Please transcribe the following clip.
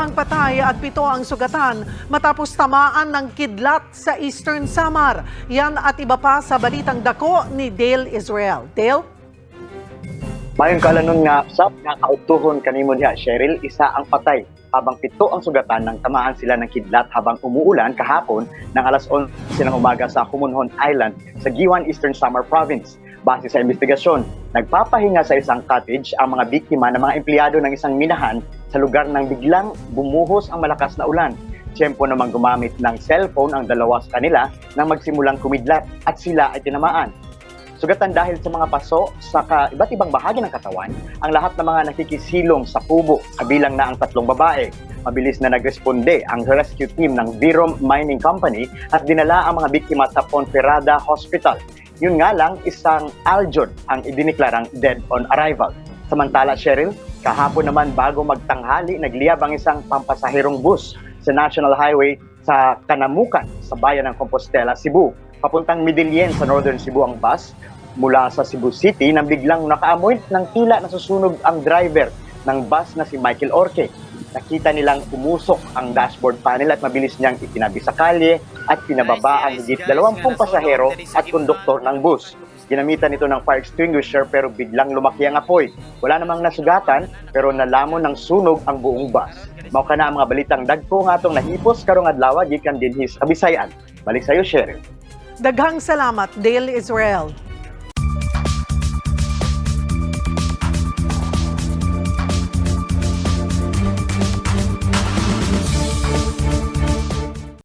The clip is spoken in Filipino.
ang patay at pito ang sugatan matapos tamaan ng kidlat sa Eastern Samar. Yan at iba pa sa balitang dako ni Dale Israel. Dale? Mayon kalanon nga sap nga kautuhon kanimo diha Cheryl isa ang patay habang pito ang sugatan nang tamaan sila ng kidlat habang umuulan kahapon ng alas 11 ng umaga sa Humunhon Island sa Giwan Eastern Samar Province. Base sa investigasyon, nagpapahinga sa isang cottage ang mga biktima ng mga empleyado ng isang minahan sa lugar nang biglang bumuhos ang malakas na ulan. Tiyempo namang gumamit ng cellphone ang dalawa sa kanila nang magsimulang kumidlat at sila ay tinamaan. Sugatan dahil sa mga paso sa ka, iba't ibang bahagi ng katawan, ang lahat ng mga nakikisilong sa kubo, kabilang na ang tatlong babae. Mabilis na nagresponde ang rescue team ng Virom Mining Company at dinala ang mga biktima sa Ponferrada Hospital. Yun nga lang, isang Aljon ang idiniklarang dead on arrival. Samantala, Cheryl, kahapon naman bago magtanghali, nagliyab ang isang pampasahirong bus sa National Highway sa Kanamukan sa bayan ng Compostela, Cebu. Papuntang Midilien sa Northern Cebu ang bus mula sa Cebu City nang biglang nakaamoy ng tila nasusunog ang driver ng bus na si Michael Orque. Nakita nilang umusok ang dashboard panel at mabilis niyang itinabi sa kalye at pinababa ang higit 20 pasahero at konduktor ng bus. Ginamitan ito ng fire extinguisher pero biglang lumaki ang apoy. Wala namang nasugatan pero nalamon ng sunog ang buong bus. Mao ka na ang mga balitang dagko nga atong nahipos karong adlaw gikan dinhi sa Bisayan. Balik sa iyo, Cheryl. Daghang salamat, Dale Israel.